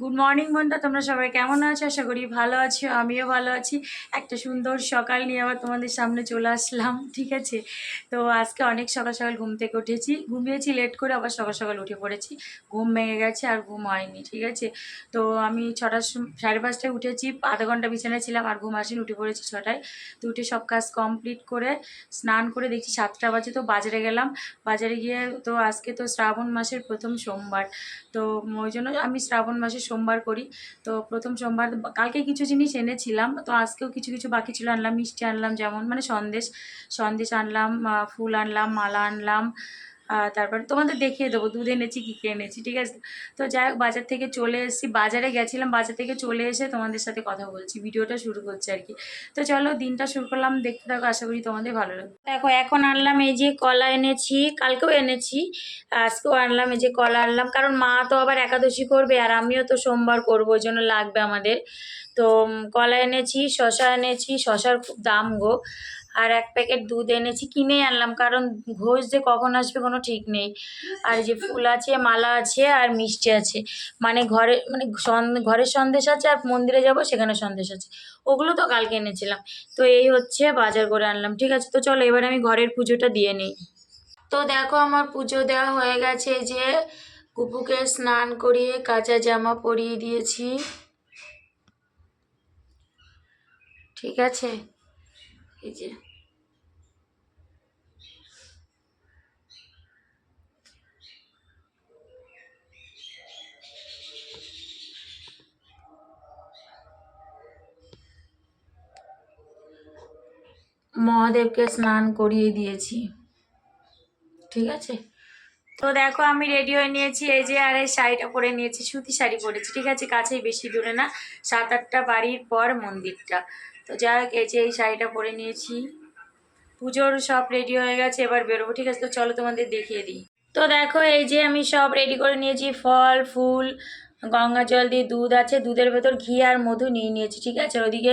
Good morning বন্ধুরা তোমরা সবাই কেমন আছো? আশা করি ভালো আছো, আমিও ভালো আছি। একটা সুন্দর সকাল নিয়ে আবার তোমাদের সামনে চলে আসলাম, ঠিক আছে? তো আজকে অনেক সকাল সকাল ঘুম থেকে উঠেছি। ঘুমিয়েছি লেট করে আবার সকাল সকাল উঠে পড়েছি। ঘুম ভেঙে গেছে আর ঘুম হয়নি, ঠিক আছে? তো আমি ছটার সাড়ে পাঁচটায় উঠেছি। আধা ঘণ্টা বিছানায় ছিলাম আর ঘুম আসেনি, উঠে পড়েছি ছটায়। তো উঠে সব কাজ কমপ্লিট করে স্নান করে দেখছি সাতটা বাজে, তো বাজারে গেলাম। বাজারে গিয়ে তো আজকে তো শ্রাবণ মাসের প্রথম সোমবার। তো ওই জন্য আমি শ্রাবণ মাসে সোমবার করি। তো প্রথম সোমবার কালকে কিছু জিনিস এনেছিলাম, তো আজকেও কিছু কিছু বাকি ছিল। আনলাম, মিষ্টি আনলাম, যেমন মানে সন্দেশ সন্দেশ আনলাম ফুল আনলাম, মালা আনলাম তারপর তোমাদের দেখিয়ে দেবো, দুধ এনেছি, কী কী এনেছি, ঠিক আছে? তো যাই হোক, বাজার থেকে চলে এসেছি, বাজারে গেছিলাম, বাজার থেকে চলে এসে তোমাদের সাথে কথা বলছি, ভিডিওটা শুরু করছি আর কি। তো চলো, দিনটা শুরু করলাম, দেখতে থাকো, আশা করি তোমাদের ভালো লাগবে। দেখো, এখন আনলাম এই যে কলা এনেছি, কালকেও এনেছি, আজকেও আনলাম এই যে কলা আনলাম, কারণ মা তো আবার একাদশী করবে, আর আমিও তো সোমবার করব, ওই জন্য লাগবে আমাদের। তো কলা এনেছি শশা এনেছি শশার খুব দাম গো। আর এক প্যাকেট দুধ এনেছি, কিনেই আনলাম, কারণ ঘোষ যে কখন আসবে কোনো ঠিক নেই। আর যে ফুল আছে, মালা আছে, আর মিষ্টি আছে। মানে ঘরে মানে ঘরের সন্দেশ আছে আর মন্দিরে যাব, সেখানে সন্দেশ আছে। ওগুলো তো কালকে এনেছিলাম। তো এই হচ্ছে, বাজার করে আনলাম, ঠিক আছে? তো চলো, এবার আমি ঘরের পুজোটা দিয়ে নিই। তো দেখো, আমার পুজো দেওয়া হয়ে গেছে যে কুপুকে স্নান করিয়ে কাঁচা জামা পরিয়ে দিয়েছি। ঠিক আছে? এই যে মহাদেবকে স্নান করিয়ে দিয়েছি। ঠিক আছে? তো দেখো, আমি রেডি হয়ে নিয়েছি। এই যে আর এই শাড়িটা পরে নিয়েছি, সুতি শাড়ি পরেছি। ঠিক আছে? কাছেই বেশি দূরে না, সাত আটটা বাড়ির পর মন্দিরটা। তো যাই হোক, এই যে এই শাড়িটা পরে নিয়েছি। পুজোর সব রেডি হয়ে গেছে, এবার বেরোবো। ঠিক আছে? তো চলো তোমাদের দেখিয়ে দিই। তো দেখো, এই যে আমি সব রেডি করে নিয়েছি, ফল, ফুল গঙ্গা জল দিয়ে দুধ আছে, দুধের ভেতর ঘি আর মধু নিয়ে নিয়েছি, ঠিক আছে? ওদিকে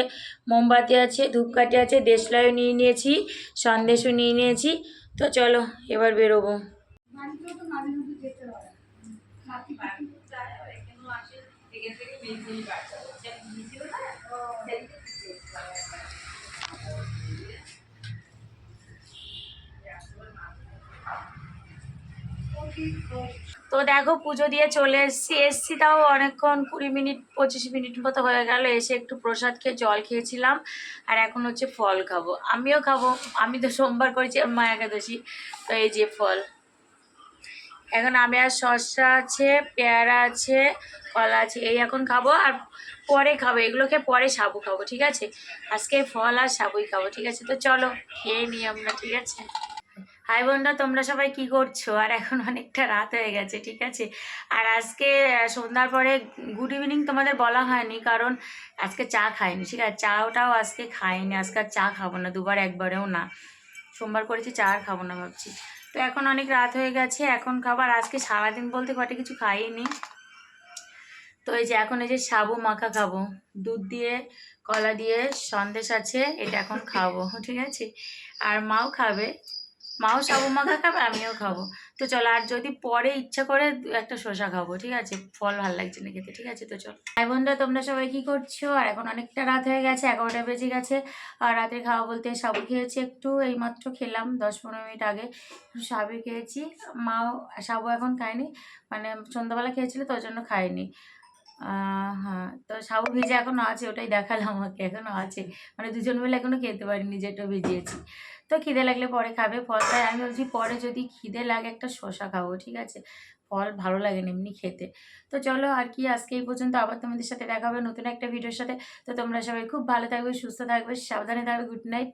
মোমবাতি আছে, ধূপকাঠি আছে, দেশলাইও নিয়ে নিয়েছি, সন্দেশও নিয়ে নিয়েছি। তো চলো, এবার বেরোবো। তো দেখো, পুজো দিয়ে চলে এসেছি। এসছি তাও অনেকক্ষণ, কুড়ি মিনিট, পঁচিশ মিনিট মতো হয়ে গেল। এসে একটু প্রসাদ খেয়ে জল খেয়েছিলাম। আর এখন হচ্ছে ফল খাব। আমিও খাব। আমি তো সোমবার করেছি মা একাদশী। তো এই যে ফল। এখন আমি আর শসা আছে, পেয়ারা আছে, কলা আছে, এই এখন খাব। আর পরে খাব। এগুলোকে পরে সাবু খাব, ঠিক আছে? আজকে ফল আর সাবুই খাব, ঠিক আছে? তো চলো, খেয়ে নিই আমরা, ঠিক আছে? হাই বন্ধুরা তোমরা সবাই কি করছ? আর এখন অনেকটা রাত হয়ে গেছে, ঠিক আছে? আর আজকে সন্ধ্যার পরে গুড ইভিনিং তোমাদের বলা হয়নি, কারণ আজকে চা খাইনি, ঠিক আছে? চাটাও আজকে খাইনি, আজকে আর চা খাব না, দুবার একবারেও না। সোমবার করেছি, চা আর খাব না ভাবছি। তো এখন অনেক রাত হয়ে গেছে, এখন খাবার আজকে সারাদিন বলতে ঘটে কিছু খাইনি। তো এই যে এখন এই যে সাবু মাখা খাব, দুধ দিয়ে, কলা দিয়ে সন্দেশ আছে, এটা এখন খাব, ঠিক আছে? আর মাও খাবে। মাও সাবু মাখা খাবে? আমিও খাব। তো চলো, আর যদি পরে ইচ্ছা করে একটা শসা খাব, ঠিক আছে? ফল ভালো লাগছে না খেতে, ঠিক আছে? তো চলো। ভাই বোনরা, তোমরা সবাই কি করছ? আর এখন অনেকটা রাত হয়ে গেছে, এগারোটা বেজে গেছে। আর রাতে খাওয়া বলতে সাবু খেয়েছি একটু, এইমাত্র খেলাম দশ পনেরো মিনিট আগে সাবু খেয়েছি। মাও, সাবু এখন খায়নি মানে সন্ধ্যাবেলা খেয়েছিল, তো ওই জন্য খায়নি। হ্যাঁ তো সাবু ভেজে এখনও আছে, ওটাই দেখালাম আমাকে, এখনও আছে। মানে দুজন মিলে এখনও খেতে পারিনি যেটা ভিজিয়েছি। তো খিদে লাগলে পরে খাবে ফলটাই আমি বলছি পরে যদি খিদে লাগে একটা শসা খাব, ঠিক আছে? ফল ভালো লাগে না এমনি খেতে। তো চলো আর কি, আজকে এই পর্যন্ত, আবার তোমাদের সাথে দেখা হবে নতুন একটা ভিডিওর সাথে। তো তোমরা সবাই খুব ভালো থাকবে, সুস্থ থাকবে, সাবধানে থাকবে, গুড নাইট।